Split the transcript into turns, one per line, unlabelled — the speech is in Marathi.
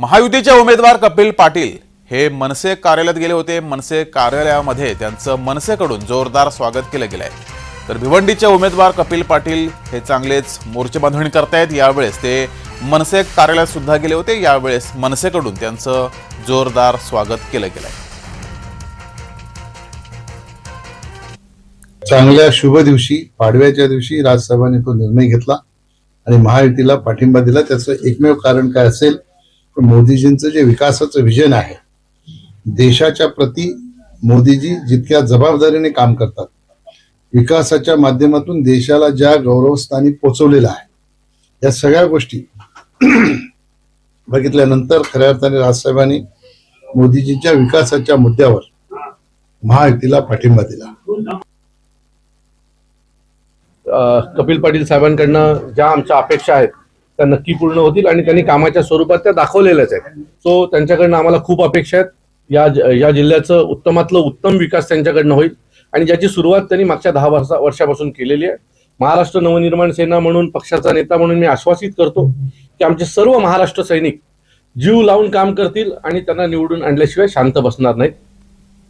महायुतीचे उमेदवार कपिल पाटील हे मनसे कार्यालयात गेले होते. मनसे कार्यालयामध्ये त्यांचं मनसेकडून जोरदार स्वागत केलं गेलं आहे तर भिवंडीचे उमेदवार कपिल पाटील हे चांगलेच मोर्चे बांधणी करतायत. यावेळेस ते मनसे कार्यालयात सुद्धा गेले होते. यावेळेस मनसेकडून त्यांचं जोरदार स्वागत केलं गेलं आहे
चांगल्या शुभ दिवशी पाडव्याच्या दिवशी राजसाहेबांनी तो निर्णय घेतला आणि महायुतीला पाठिंबा दिला. त्याचं एकमेव कारण काय असेल तर मोदीजींचं जे विकासाचं विजन आहे देशाच्या प्रती मोदीजी जितक्या जबाबदारीने काम करतात विकासाच्या माध्यमातून देशाला ज्या गौरवस्थानी पोचवलेला आहे या सगळ्या गोष्टी बघितल्यानंतर खऱ्या अर्थाने राजसाहेबांनी मोदीजींच्या विकासाच्या मुद्द्यावर महायुतीला पाठिंबा दिला.
कपिल पाटील साहेबांकडनं ज्या आमच्या अपेक्षा आहेत त्या नक्की पूर्ण होतील आणि त्यांनी कामाच्या स्वरूपात त्या दाखवलेल्याच आहेत. सो त्यांच्याकडनं आम्हाला खूप अपेक्षा आहेत. या या जिल्ह्याचं उत्तमातलं उत्तम विकास त्यांच्याकडनं होईल. आणि ज्याची सुरुवात त्यांनी मागच्या दहा वर्षा वर्षापासून केलेली आहे. महाराष्ट्र नवनिर्माण सेना म्हणून पक्षाचा नेता म्हणून मी आश्वासित करतो की आमचे सर्व महाराष्ट्र सैनिक जीव लावून काम करतील आणि त्यांना निवडून आणल्याशिवाय शांत बसणार नाहीत.